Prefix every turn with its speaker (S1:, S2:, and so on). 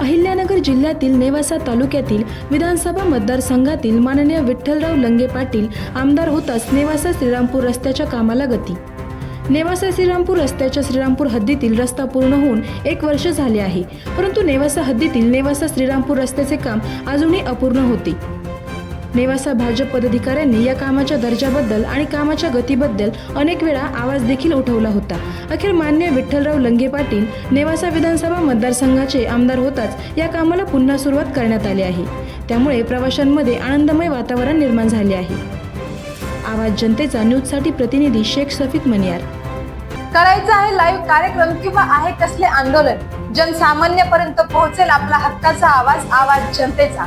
S1: अहिल्यानगर जिल्ह्यातील नेवासा तालुक्यातील विधानसभा मतदारसंघातील माननीय विठ्ठलराव लंगे पाटील आमदार होताच नेवासा श्रीरामपूर रस्त्याच्या कामाला गती. नेवासा श्रीरामपूर रस्त्याच्या श्रीरामपूर हद्दीतील रस्ता पूर्ण होऊन एक वर्ष झाले आहे. परंतु नेवासा हद्दीतील नेवासा श्रीरामपूर रस्त्याचे काम अजूनही अपूर्ण होते. नेवासा भाजप पदाधिकाऱ्यांनी या कामाच्या दर्जाबद्दल आणि कामाच्या गतीबद्दल अनेक वेळा आवाज देखील उठवला होता. अखेर मान्य विठ्ठलराव लंगे पाटील नेवासा विधानसभा मतदारसंघाचे आमदार होताच या कामाला पुन्हा सुरुवात करण्यात आली आहे. त्यामुळे प्रवाशांमध्ये आनंदमय वातावरण निर्माण झाले आहे. आवाज जनतेचा न्यूजसाठी प्रतिनिधी शेख सफीक मनियार.
S2: करायचं आहे लाईव्ह कार्यक्रम किंवा आहे कसले आंदोलन? जनसामान्यपर्यंत पोहोचेल आपला हक्काचा आवाज आवाज जनतेचा.